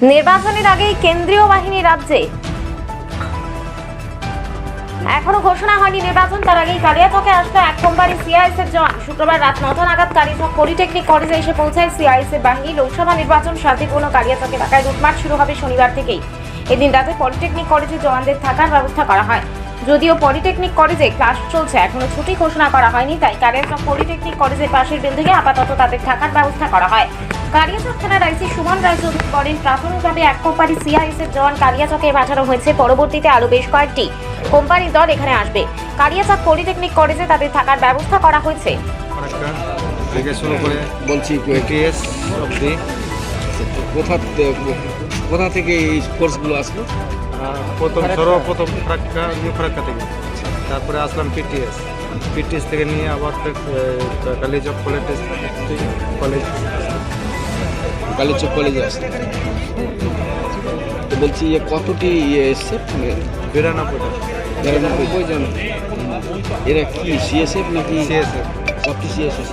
নির্বাচনের আগেই কেন্দ্রীয় বাহিনী রাজ্যে। এখনও ঘোষণা হয়নি নির্বাচন, তার আগেই কালিয়াচকে আসলো এক কোম্পানি সিআইএস এর জওয়ান। শুক্রবার রাত নটা নাগাদ কালিয়াচক পলিটেকনিক কলেজে এসে পৌঁছায় সিআইএস এর বাহিনী। লোকসভা নির্বাচন শান্তিপূর্ণ কালিয়াচক এলাকায় লুটমাট শুরু হবে শনিবার থেকেই। এদিন রাতে পলিটেকনিক কলেজে জওয়ানদের থাকার ব্যবস্থা করা হয়। যদিও পলিটেকনিক কলেজে ক্লাস চলছে, এখনও ছুটি ঘোষণা করা হয়নি, তাই কালিয়াচক পলিটেকনিক কলেজের পাশের বিল্ডিংয়ে আপাতত তাদের থাকার ব্যবস্থা করা হয়। কালিয়াচক থানার আইসি সুমন রায়চৌধুরী বলেন প্রাথমিকভাবে এক কোম্পানি সিআইএস এর জওয়ান কালিয়াচকে পাঠানো হয়েছে। পরবর্তীতে আরও বেশ কয়েকটি কোম্পানির দল এখানে আসবে। কালিয়াচক পলিটেকনিক কলেজে তাদের থাকার ব্যবস্থা করা হয়েছে। থেকে শুরু করে বলছি এটিএস অবধি। কোথা কোথা থেকে এই কোর্সগুলো আসলো? প্রথম সর্বপ্রথম ফারাক্কা নিউ ফারাক্কা থেকে। তারপরে আসলাম পিটিএস পিটিএস থেকে নিয়ে আবার কালীচক কলেজ কলেজ কালীচক কলেজে আসলো তো বলছি যে কতটি ইয়ে এসছে? বিরানব্বইটা। নিরানব্বই জন? এরা কি সিএসএফ নাকি? সিএসএফ সবটি সিএসএফ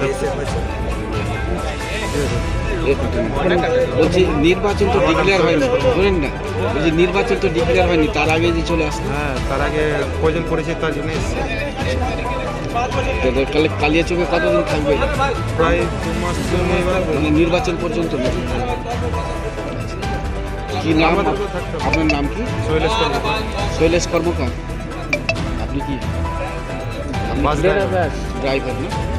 বলছি নির্বাচন তো ডিক্লেয়ার হয়নি শোনেন না। বলছি নির্বাচন তো ডিক্লেয়ার হয়নি তার আগে যে চলে আসলো হ্যাঁ তার আগে প্রয়োজন পড়েছে তার জন্য এসেছে কালিয়া চোখে কতদিন থাকবে? প্রায় দু মাস মানে নির্বাচন পর্যন্ত নাকি? কি নাম। আপনার নাম কি? শৈলেশ কর্মকার। শৈলেশ কর্মকার। আপনি কি। ড্রাইভার না?